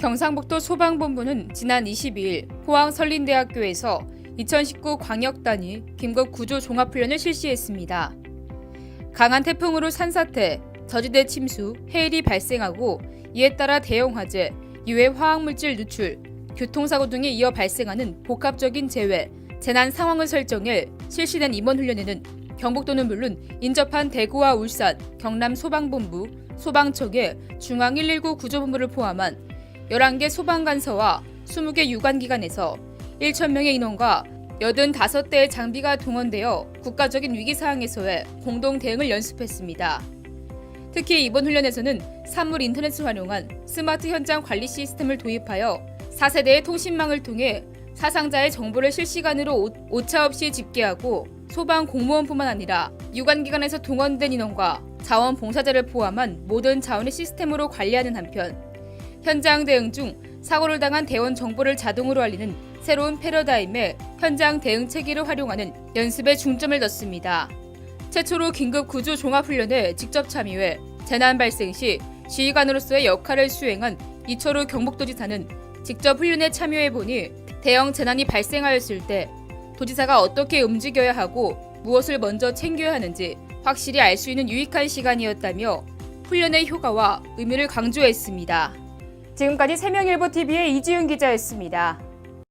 경상북도 소방본부는 지난 22일 포항 설린대학교에서 2019 광역단위 긴급 구조 종합훈련을 실시했습니다. 강한 태풍으로 산사태, 저지대 침수, 해일이 발생하고 이에 따라 대형 화재, 유해 화학물질 누출, 교통사고 등이 이어 발생하는 복합적인 재해, 재난 상황을 설정해 실시된 이번 훈련에는 경북도는 물론 인접한 대구와 울산, 경남 소방본부, 소방청의 중앙 119 구조본부를 포함한 11개 소방관서와 20개 유관기관에서 1,000명의 인원과 85대의 장비가 동원되어 국가적인 위기 상황에서의 공동 대응을 연습했습니다. 특히 이번 훈련에서는 산물 인터넷을 활용한 스마트 현장 관리 시스템을 도입하여 4세대의 통신망을 통해 사상자의 정보를 실시간으로 오- 오차 없이 집계하고 소방 공무원뿐만 아니라 유관기관에서 동원된 인원과 자원봉사자를 포함한 모든 자원의 시스템으로 관리하는 한편 현장 대응 중 사고를 당한 대원 정보를 자동으로 알리는 새로운 패러다임의 현장 대응 체계를 활용하는 연습에 중점을 뒀습니다. 최초로 긴급 구조 종합훈련에 직접 참여해 재난 발생 시 지휘관으로서의 역할을 수행한 이철우 경북도지사는 직접 훈련에 참여해 보니 대형 재난이 발생하였을 때 도지사가 어떻게 움직여야 하고 무엇을 먼저 챙겨야 하는지 확실히 알 수 있는 유익한 시간이었다며 훈련의 효과와 의미를 강조했습니다. 지금까지 세명일보 TV의 이지윤 기자였습니다.